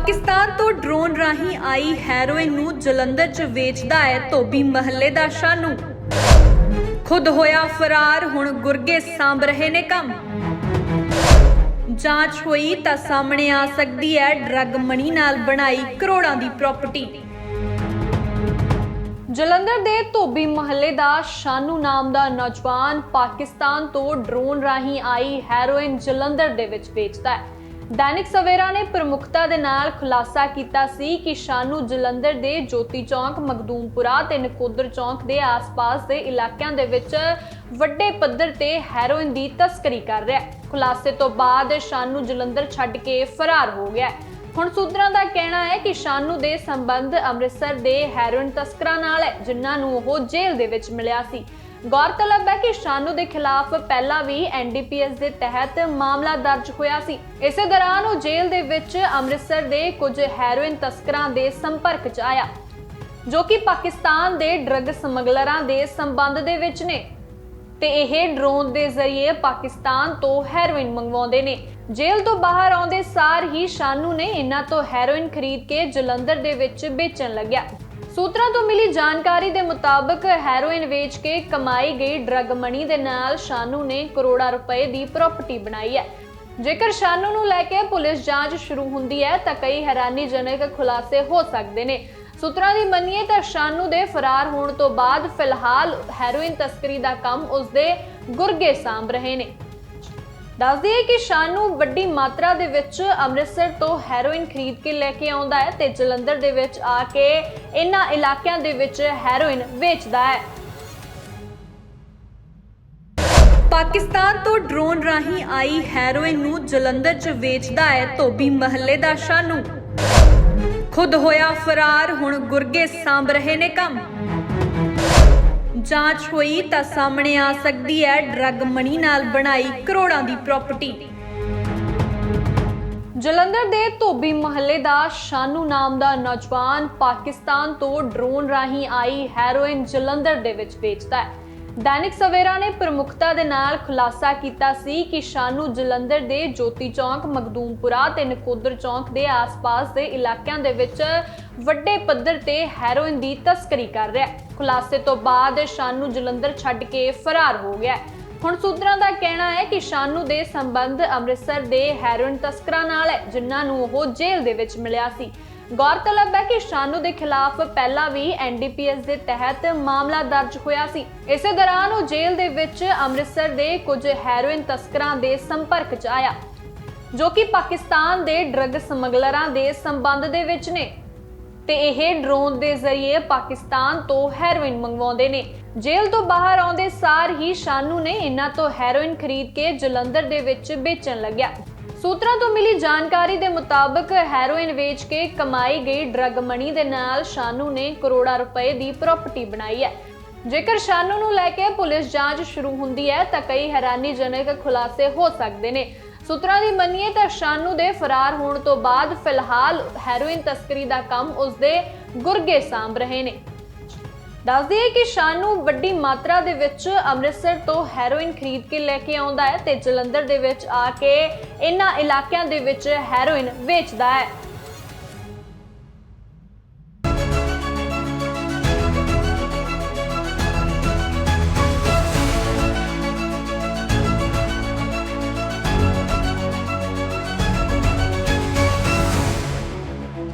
ਪਾਕਿਸਤਾਨ ਤੋਂ ਡਰੋਨ ਰਾਹੀਂ ਆਈ ਹੈਰੋਇਨ ਨੂੰ ਜਲੰਧਰ 'ਚ ਵੇਚਦਾ ਹੈ ਧੋਬੀ ਮਹੱਲੇ ਦਾ ਸ਼ਾਨੂ। ਖੁਦ ਹੋਇਆ ਫਰਾਰ, ਹੁਣ ਗੁਰਗੇ ਸਾਂਭ ਰਹੇ ਨੇ ਕੰਮ। ਜਾਂਚ ਹੋਈ ਤਾਂ ਸਾਹਮਣੇ ਆ ਸਕਦੀ ਹੈ ਡਰੱਗ ਮਨੀ ਨਾਲ ਬਣਾਈ ਕਰੋੜਾਂ ਦੀ ਪ੍ਰਾਪਰਟੀ। ਜਲੰਧਰ ਦੇ ਧੋਬੀ ਮਹੱਲੇ ਦਾ ਸ਼ਾਨੂ ਨਾਮ ਦਾ ਨੌਜਵਾਨ ਪਾਕਿਸਤਾਨ ਤੋਂ ਡਰੋਨ ਰਾਹੀਂ ਆਈ ਹੈਰੋਇਨ ਜਲੰਧਰ ਦੇ ਵਿੱਚ ਵੇਚਦਾ ਹੈ। ਦੈਨਿਕ ਸਵੇਰਾ ਨੇ ਪ੍ਰਮੁਖਤਾ ਦੇ ਨਾਲ ਖੁਲਾਸਾ ਕੀਤਾ ਸੀ ਕਿ ਸ਼ਾਨੂ ਜਲੰਧਰ ਦੇ ਜੋਤੀ ਚੌਂਕ, ਮਖਦੂਮਪੁਰਾ ਤੇ ਨਕੋਦਰ ਚੌਂਕ ਦੇ ਆਸ-ਪਾਸ ਦੇ ਇਲਾਕਿਆਂ ਦੇ ਵਿੱਚ ਵੱਡੇ ਪੱਧਰ ਤੇ ਹੈਰੋਇਨ ਦੀ ਤਸਕਰੀ ਕਰ ਰਿਹਾ ਹੈ। ਖੁਲਾਸੇ ਤੋਂ ਬਾਅਦ ਸ਼ਾਨੂ ਜਲੰਧਰ ਛੱਡ ਕੇ ਫਰਾਰ ਹੋ ਗਿਆ ਹੁਣ ਸੂਤਰਾਂ ਦਾ ਕਹਿਣਾ ਹੈ ਕਿ ਸ਼ਾਨੂ ਦੇ ਸੰਬੰਧ ਅੰਮ੍ਰਿਤਸਰ ਦੇ ਹੈਰੋਇਨ ਤਸਕਰਾਂ ਨਾਲ ਹੈ, ਜਿਨ੍ਹਾਂ ਨੂੰ ਉਹ ਜੇਲ੍ਹ ਦੇ ਵਿੱਚ ਮਿਲਿਆ ਸੀ। ਗੌਰਤਲਬ ਹੈ ਕਿ ਸ਼ਾਨੂ ਦੇ ਖਿਲਾਫ ਪਹਿਲਾਂ ਵੀ ਐਨਡੀਪੀਐਸ ਦੇ ਤਹਿਤ ਮਾਮਲਾ ਦਰਜ ਹੋਇਆ ਸੀ। ਇਸੇ ਦੌਰਾਨ ਉਹ ਜੇਲ੍ਹ ਦੇ ਵਿੱਚ ਅੰਮ੍ਰਿਤਸਰ ਦੇ ਕੁਝ ਹੈਰੋਇਨ ਤਸਕਰਾਂ ਦੇ ਸੰਪਰਕ 'ਚ ਆਇਆ, ਜੋ ਕਿ ਪਾਕਿਸਤਾਨ ਦੇ ਡਰੱਗ ਸਮਗਲਰਾਂ ਦੇ ਸੰਬੰਧ ਦੇ ਵਿੱਚ ਨੇ। ਤੇ ਇਹ ਡਰੋਨ ਦੇ ਜ਼ਰੀਏ ਪਾਕਿਸਤਾਨ ਤੋਂ ਹੈਰੋਇਨ ਮੰਗਵਾਉਂਦੇ ਨੇ। ਜੇਲ੍ਹ ਤੋਂ ਬਾਹਰ ਆਉਂਦੇ ਸਾਰ ਹੀ ਸ਼ਾਨੂ ਨੇ ਇਹਨਾਂ ਤੋਂ ਹੈਰੋਇਨ ਖਰੀਦ ਕੇ ਜਲੰਧਰ ਦੇ ਵਿੱਚ ਵੇਚਣ ਲੱਗਿਆ। ਸੂਤਰਾਂ ਤੋਂ ਮਿਲੀ ਜਾਣਕਾਰੀ ਦੇ ਮੁਤਾਬਕ ਹੈਰੋਇਨ ਵੇਚ ਕੇ ਕਮਾਈ ਗਈ ਡਰੱਗ ਮਣੀ ਦੇ ਨਾਲ ਸ਼ਾਨੂ ਨੇ ਕਰੋੜਾਂ ਰੁਪਏ ਦੀ ਪ੍ਰਾਪਰਟੀ ਬਣਾਈ ਹੈ। ਜੇਕਰ ਸ਼ਾਨੂ ਨੂੰ ਲੈ ਕੇ ਪੁਲਿਸ ਜਾਂਚ ਸ਼ੁਰੂ ਹੁੰਦੀ ਹੈ, ਤਾਂ ਕਈ ਹੈਰਾਨੀਜਨਕ ਖੁਲਾਸੇ ਹੋ ਸਕਦੇ ਨੇ। ਸੂਤਰਾਂ ਦੀ ਮੰਨੀਏ ਤਾਂ ਸ਼ਾਨੂ ਦੇ ਫਰਾਰ ਹੋਣ ਤੋਂ ਬਾਅਦ ਫਿਲਹਾਲ ਹੈਰੋਇਨ ਤਸਕਰੀ ਦਾ ਕੰਮ ਉਸਦੇ ਗੁਰਗੇ ਸਾਂਭ ਰਹੇ ਨੇ। ਦੱਸ ਦਈਏ ਕਿ ਸ਼ਾਨੂ ਵੱਡੀ ਮਾਤਰਾ ਦੇ ਵਿੱਚ ਅੰਮ੍ਰਿਤਸਰ ਤੋਂ ਹੈਰੋਇਨ ਖਰੀਦ ਕੇ ਲੈ ਕੇ ਆਉਂਦਾ ਹੈ ਤੇ ਜਲੰਧਰ ਦੇ ਵਿੱਚ ਆ ਕੇ ਇਹਨਾਂ ਇਲਾਕਿਆਂ ਦੇ ਵਿੱਚ ਹੈਰੋਇਨ ਵੇਚਦਾ ਹੈ। ਪਾਕਿਸਤਾਨ ਤੋਂ ਡਰੋਨ ਰਾਹੀਂ ਆਈ ਹੈਰੋਇਨ ਨੂੰ ਜਲੰਧਰ 'ਚ ਵੇਚਦਾ ਹੈ ਧੋਬੀ ਮਹੱਲੇ ਦਾ ਸ਼ਾਨੂ। ਖੁਦ ਹੋਇਆ ਫਰਾਰ, ਹੁਣ ਗੁਰਗੇ ਸਾਂਭ ਰਹੇ ਨੇ ਕੰਮ। ਜਾਂਚ ਹੋਈ ਤਾਂ ਸਾਹਮਣੇ ਆ ਸਕਦੀ ਹੈ। ਡਰੱਗ ਮਨੀ ਨਾਲ ਬਣਾਈ ਕਰੋੜਾਂ ਦੀ ਪ੍ਰਾਪਰਟੀ। ਜਲੰਧਰ ਦੇ ਧੋਬੀ ਮਹੱਲੇ ਦਾ ਸ਼ਾਨੂ ਨਾਮ ਦਾ ਨੌਜਵਾਨ ਪਾਕਿਸਤਾਨ ਤੋਂ ਡਰੋਨ ਰਾਹੀਂ ਆਈ ਹੈਰੋਇਨ ਜਲੰਧਰ ਦੇ ਵਿੱਚ ਵੇਚਦਾ ਹੈ। ਦੈਨਿਕ ਸਵੇਰਾ ਨੇ ਪ੍ਰਮੁਖਤਾ ਦੇ ਨਾਲ ਖੁਲਾਸਾ ਕੀਤਾ ਸੀ ਕਿ ਸ਼ਾਨੂ ਜਲੰਧਰ ਦੇ ਜੋਤੀ ਚੌਂਕ, ਮਖਦੂਮਪੁਰਾ ਤੇ ਨਕੋਦਰ ਚੌਂਕ ਦੇ ਆਸ-ਪਾਸ ਦੇ ਇਲਾਕਿਆਂ ਦੇ ਵਿੱਚ ਵੱਡੇ ਪੱਧਰ ਤੇ ਹੈਰੋਇਨ ਦੀ ਤਸਕਰੀ ਕਰ ਰਿਹਾ ਹੈ। ਖੁਲਾਸੇ ਤੋਂ ਬਾਅਦ ਸ਼ਾਨੂ ਜਲੰਧਰ ਛੱਡ ਕੇ ਫਰਾਰ ਹੋ ਗਿਆ ਹੁਣ ਸੂਤਰਾਂ ਦਾ ਕਹਿਣਾ ਹੈ ਕਿ ਸ਼ਾਨੂ ਦੇ ਸੰਬੰਧ ਅੰਮ੍ਰਿਤਸਰ ਦੇ ਹੈਰੋਇਨ ਤਸਕਰਾਂ ਨਾਲ ਹੈ, ਜਿਨ੍ਹਾਂ ਨੂੰ ਉਹ ਜੇਲ੍ਹ ਦੇ ਵਿੱਚ ਮਿਲਿਆ ਸੀ। ਗੌਰਤਲਬ ਹੈ ਕਿ ਸ਼ਾਨੂ ਦੇ ਖਿਲਾਫ ਪਹਿਲਾਂ ਵੀ ਐਨਡੀਪੀਐਸ ਦੇ ਤਹਿਤ ਮਾਮਲਾ ਦਰਜ ਹੋਇਆ ਸੀ। ਇਸੇ ਦੌਰਾਨ ਉਹ ਜੇਲ੍ਹ ਦੇ ਵਿੱਚ ਅੰਮ੍ਰਿਤਸਰ ਦੇ ਕੁਝ ਹੈਰੋਇਨ ਤਸਕਰਾਂ ਦੇ ਸੰਪਰਕ 'ਚ ਆਇਆ, ਜੋ ਕਿ ਪਾਕਿਸਤਾਨ ਦੇ ਡਰੱਗ ਸਮਗਲਰਾਂ ਦੇ ਸੰਬੰਧ ਦੇ ਵਿੱਚ ਨੇ। ਤੇ ਇਹ ਡਰੋਨ ਦੇ ਜ਼ਰੀਏ ਪਾਕਿਸਤਾਨ ਤੋਂ ਹੈਰੋਇਨ ਮੰਗਵਾਉਂਦੇ ਨੇ। ਜੇਲ੍ਹ ਤੋਂ ਬਾਹਰ ਆਉਂਦੇ ਸਾਰ ਹੀ ਸ਼ਾਨੂ ਨੇ ਇਹਨਾਂ ਤੋਂ ਹੈਰੋਇਨ ਖਰੀਦ ਕੇ ਜਲੰਧਰ ਦੇ ਵਿੱਚ ਵੇਚਣ ਲੱਗਿਆ। ਸੂਤਰਾਂ ਤੋਂ ਮਿਲੀ ਜਾਣਕਾਰੀ ਦੇ ਮੁਤਾਬਕ ਹੈਰੋਇਨ ਵੇਚ ਕੇ ਕਮਾਈ ਗਈ ਡਰੱਗ ਮਨੀ ਦੇ ਨਾਲ ਸ਼ਾਨੂ ਨੇ ਕਰੋੜਾਂ ਰੁਪਏ ਦੀ ਪ੍ਰਾਪਰਟੀ ਬਣਾਈ ਹੈ। ਜੇਕਰ ਸ਼ਾਨੂ ਨੂੰ ਲੈ ਕੇ ਪੁਲਿਸ ਜਾਂਚ ਸ਼ੁਰੂ ਹੁੰਦੀ ਹੈ, ਤਾਂ ਕਈ ਹੈਰਾਨੀਜਨਕ ਖੁਲਾਸੇ ਹੋ ਸਕਦੇ ਨੇ। ਸੂਤਰਾਂ ਦੀ ਮੰਨੀਏ ਤਾਂ ਸ਼ਾਨੂ ਦੇ ਫਰਾਰ ਹੋਣ ਤੋਂ ਬਾਅਦ ਫਿਲਹਾਲ ਹੈਰੋਇਨ ਤਸਕਰੀ ਦਾ ਕੰਮ ਉਸਦੇ ਗੁਰਗੇ ਸਾਂਭ ਰਹੇ ਨੇ। ਦੱਸ ਦਈਏ ਕਿ ਸ਼ਾਨੂ ਵੱਡੀ ਮਾਤਰਾ ਦੇ ਵਿੱਚ ਅੰਮ੍ਰਿਤਸਰ ਤੋਂ ਹੈਰੋਇਨ ਖਰੀਦ ਕੇ ਲੈ ਕੇ ਆਉਂਦਾ ਹੈ ਤੇ ਜਲੰਧਰ ਦੇ ਵਿੱਚ ਆ ਕੇ ਇਹਨਾਂ ਇਲਾਕਿਆਂ ਦੇ ਵਿੱਚ ਹੈਰੋਇਨ ਵੇਚਦਾ ਹੈ।